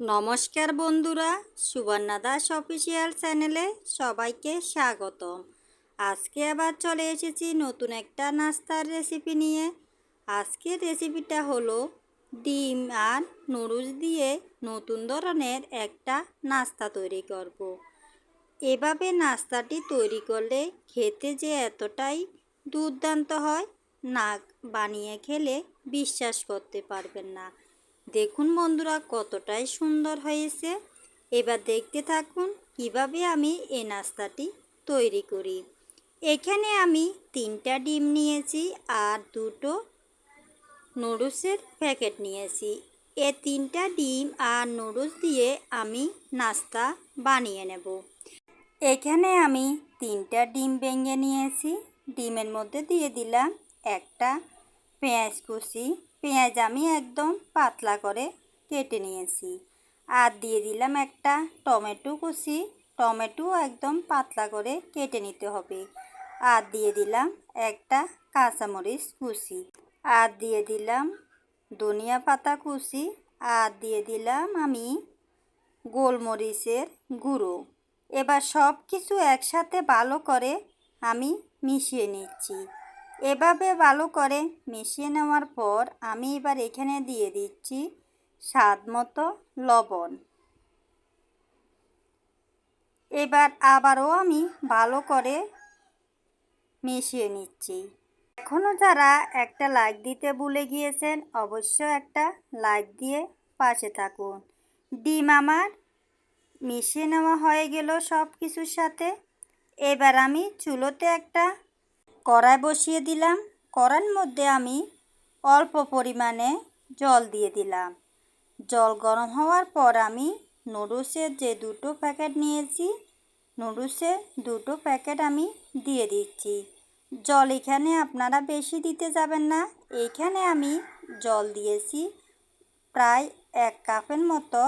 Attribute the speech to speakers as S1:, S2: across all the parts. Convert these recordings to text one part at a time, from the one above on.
S1: নমস্কার বন্ধুরা, সুবর্ণা দাস অফিসিয়াল চ্যানেলে সবাইকে স্বাগতম। আজকে আবার চলে এসেছি নতুন একটা নাস্তার রেসিপি নিয়ে। আজকের রেসিপিটা হলো ডিম আর নুডলস দিয়ে নতুন ধরনের একটা নাস্তা তৈরি করব। এভাবে নাস্তাটি তৈরি করলে খেতে যে এতটাই দুর্দান্ত হয় না বানিয়ে খেলে বিশ্বাস করতে পারবেন না। দেখুন বন্ধুরা, কতটাই সুন্দর হয়েছে। এবার দেখতে থাকুন কীভাবে আমি এই নাস্তাটি তৈরি করি। এখানে আমি তিনটা ডিম নিয়েছি আর দুটো নুডলসের প্যাকেট নিয়েছি। এ তিনটা ডিম আর নুডলস দিয়ে আমি নাস্তা বানিয়ে নেব। এখানে আমি তিনটা ডিম ভেঙে নিয়েছি। ডিমের মধ্যে দিয়ে দিলাম একটা পেঁয়াজ কুচি পেঁয়াজ আমি একদম পাতলা করে কেটে নিয়েছি। আর দিয়ে দিলাম একটা টমেটো কুচি। টমেটো একদম পাতলা করে কেটে নিতে হবে। আর দিয়ে দিলাম একটা কাঁচামরিচ কুচি। আর দিয়ে দিলাম ধনিয়া পাতা কুচি। আর দিয়ে দিলাম আমি গোলমরিচের গুঁড়ো। এবার সব কিছু একসাথে ভালো করে আমি মিশিয়ে নিচ্ছি। এভাবে ভালো করে মিশিয়ে নেওয়ার পর আমি এবার এখানে দিয়ে দিচ্ছি স্বাদ মতো লবণ। এবার আবারও আমি ভালো করে মিশিয়ে নিচ্ছি। এখনও যারা একটা লাইক দিতে ভুলে গিয়েছেন অবশ্য একটা লাইক দিয়ে পাশে থাকুন। ডিম আমার মিশিয়ে নেওয়া হয়ে গেল সব কিছুর সাথে। এবার আমি চুলোতে একটা কড়াই বসিয়ে দিলাম। কড়ার মধ্যে আমি অল্প পরিমাণে জল দিয়ে দিলাম। জল গরম হওয়ার পর আমি নুডলসের যে দুটো প্যাকেট নিয়েছি, নুডলসের দুটো প্যাকেট আমি দিয়ে দিচ্ছি। জল এখানে আপনারা বেশি দিতে যাবেন না। এখানে আমি জল দিয়েছি প্রায় এক কাপের মতো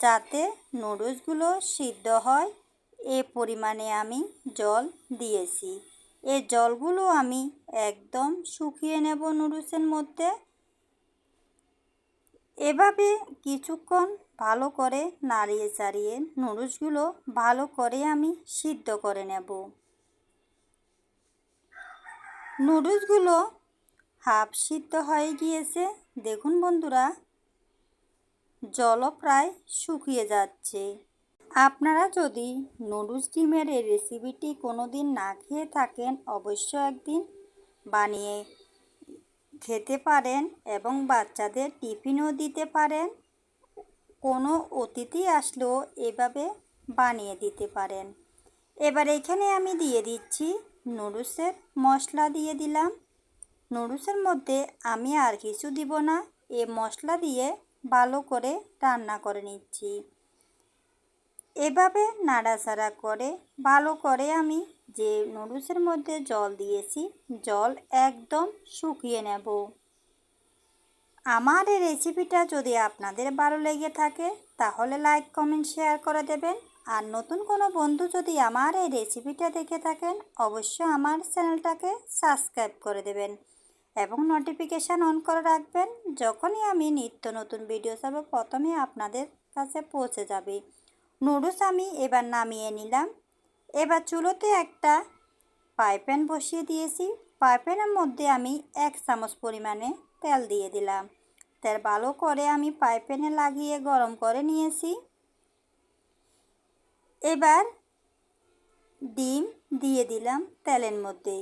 S1: যাতে নুডলসগুলো সিদ্ধ হয়। এ পরিমাণে আমি জল দিয়েছি। এই জলগুলো আমি একদম শুকিয়ে নেব নুডলসের মধ্যে। এভাবে কিছুক্ষণ ভালো করে নাড়িয়ে চাড়িয়ে নুডলসগুলো ভালো করে আমি সিদ্ধ করে নেব। নুডলসগুলো হাফ সিদ্ধ হয়ে গিয়েছে। দেখুন বন্ধুরা, জলও প্রায় শুকিয়ে যাচ্ছে। আপনারা যদি নুডলস ডিমের এই রেসিপিটি কোনো দিন না খেয়ে থাকেন অবশ্য একদিন বানিয়ে খেতে পারেন এবং বাচ্চাদের টিফিনও দিতে পারেন। কোনো অতিথি আসলেও এভাবে বানিয়ে দিতে পারেন। এবার এখানে আমি দিয়ে দিচ্ছি নুডলসের মশলা দিয়ে দিলাম। নুডলসের মধ্যে আমি আর কিছু দিব না, এ মশলা দিয়ে ভালো করে রান্না করে নিচ্ছি। এভাবে নাড়াচাড়া করে, ভালো করে আমি যে নুডলসের মধ্যে জল দিয়েছি, জল একদম শুকিয়ে নেব। আমার এই রেসিপিটা যদি আপনাদের ভালো লেগে থাকে, তাহলে লাইক, কমেন্ট, শেয়ার করে দেবেন। আর নতুন কোনো বন্ধু যদি আমার এই রেসিপিটা দেখে থাকেন, অবশ্যই আমার চ্যানেলটাকে সাবস্ক্রাইব করে দেবেন এবং নোটিফিকেশান অন করে রাখবেন, যখনই আমি নিত্য নতুন ভিডিও ছাড়ব প্রথমে আপনাদের কাছে পৌঁছে যাবে। নুডলস আমি এবার নামিয়ে নিলাম। এবার চুলোতে একটা পাইপ্যান বসিয়ে দিয়েছি। পাইপ্যানের মধ্যে আমি এক চামচ পরিমাণে তেল দিয়ে দিলাম। তেল ভালো করে আমি পাইপ্যানে লাগিয়ে গরম করে নিয়েছি। এবার ডিম দিয়ে দিলাম তেলের মধ্যে।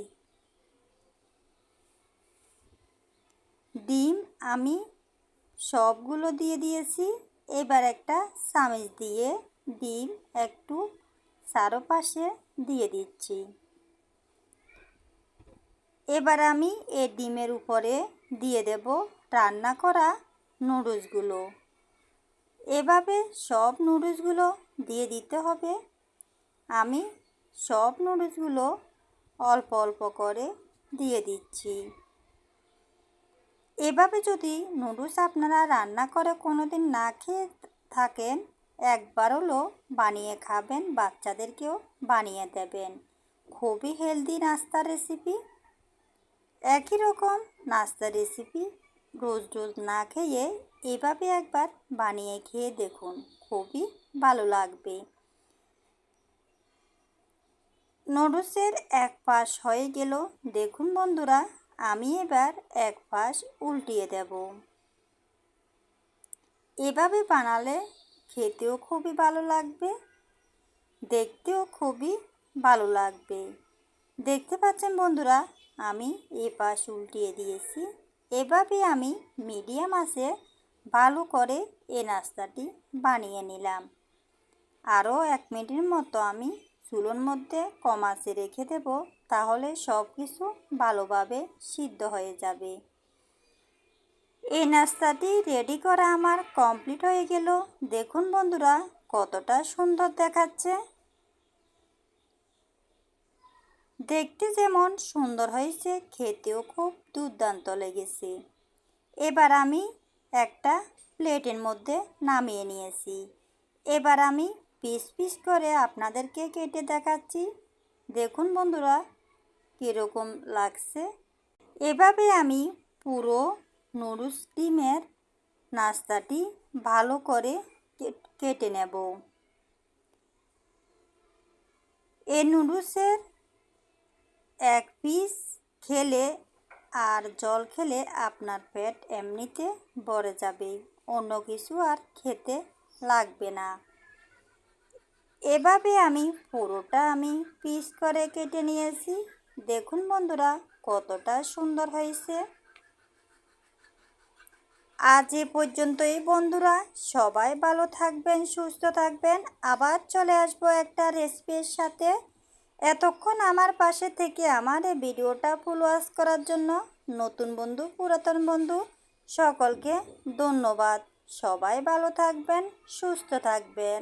S1: ডিম আমি সবগুলো দিয়ে দিয়েছি। এবার একটা চামচ দিয়ে ডিম একটু চারোপাশে দিয়ে দিচ্ছি। এবার আমি এই ডিমের উপরে দিয়ে দেব রান্না করা নুডলসগুলো। এভাবে সব নুডলসগুলো দিয়ে দিতে হবে। আমি সব নুডলসগুলো অল্প অল্প করে দিয়ে দিচ্ছি। এভাবে যদি নুডলস আপনারা রান্না করে কোনো দিন না খেয়ে থাকেন একবার হলো বানিয়ে খাবেন, বাচ্চাদেরকেও বানিয়ে দেবেন। খুবই হেলদি নাস্তার রেসিপি একই রকম নাস্তার রেসিপি রোজ রোজ না খেয়ে এভাবে একবার বানিয়ে খেয়ে দেখুন, খুবই ভালো লাগবে। নুডলসের এক পাশ হয়ে গেল। দেখুন বন্ধুরা, আমি এবার এক পাশ উল্টিয়ে দেব। এভাবে বানালে খেতেও খুবই ভালো লাগবে, দেখতেও খুবই ভালো লাগবে। দেখতে পাচ্ছেন বন্ধুরা, আমি এ পাশ উল্টিয়ে দিয়েছি। এভাবে আমি মিডিয়াম আছে ভালো করে এ নাস্তাটি বানিয়ে নিলাম। আরও এক মিনিটের মতো আমি চুলোর মধ্যে কম আঁচে রেখে দেব, তাহলে সব কিছু ভালোভাবে সিদ্ধ হয়ে যাবে। এই নাস্তাটি রেডি করা আমার কমপ্লিট হয়ে গেল। দেখুন বন্ধুরা, কতটা সুন্দর দেখাচ্ছে। দেখতে যেমন সুন্দর হয়েছে, খেতেও খুব দুর্দান্ত লেগেছে। এবার আমি একটা প্লেটের মধ্যে নামিয়ে নিয়েছি। এবার আমি পিস পিস করে আপনাদেরকে কেটে দেখাচ্ছি। দেখুন বন্ধুরা, কীরকম লাগছে। এভাবে আমি পুরো নুডলস ডিমের নাস্তাটি ভালো করে কেটে নেব। এ নুডলসের এক পিস খেলে আর জল খেলে আপনার পেট এমনিতে ভরে যাবে, অন্য কিছু আর খেতে লাগবে না। এভাবে আমি পুরোটা আমি পিস করে কেটে নিয়েছি। দেখুন বন্ধুরা, কতটা সুন্দর হয়েছে। আজ এ পর্যন্তই, বন্ধুরা। সবাই ভালো থাকবেন, সুস্থ থাকবেন। আবার চলে আসব একটা রেসিপির সাথে। এতক্ষণ আমার পাশে থেকে আমার এই ভিডিওটা ফুল ওয়াশ করার জন্য নতুন বন্ধু, পুরাতন বন্ধু, সকলকে ধন্যবাদ। সবাই ভালো থাকবেন, সুস্থ থাকবেন।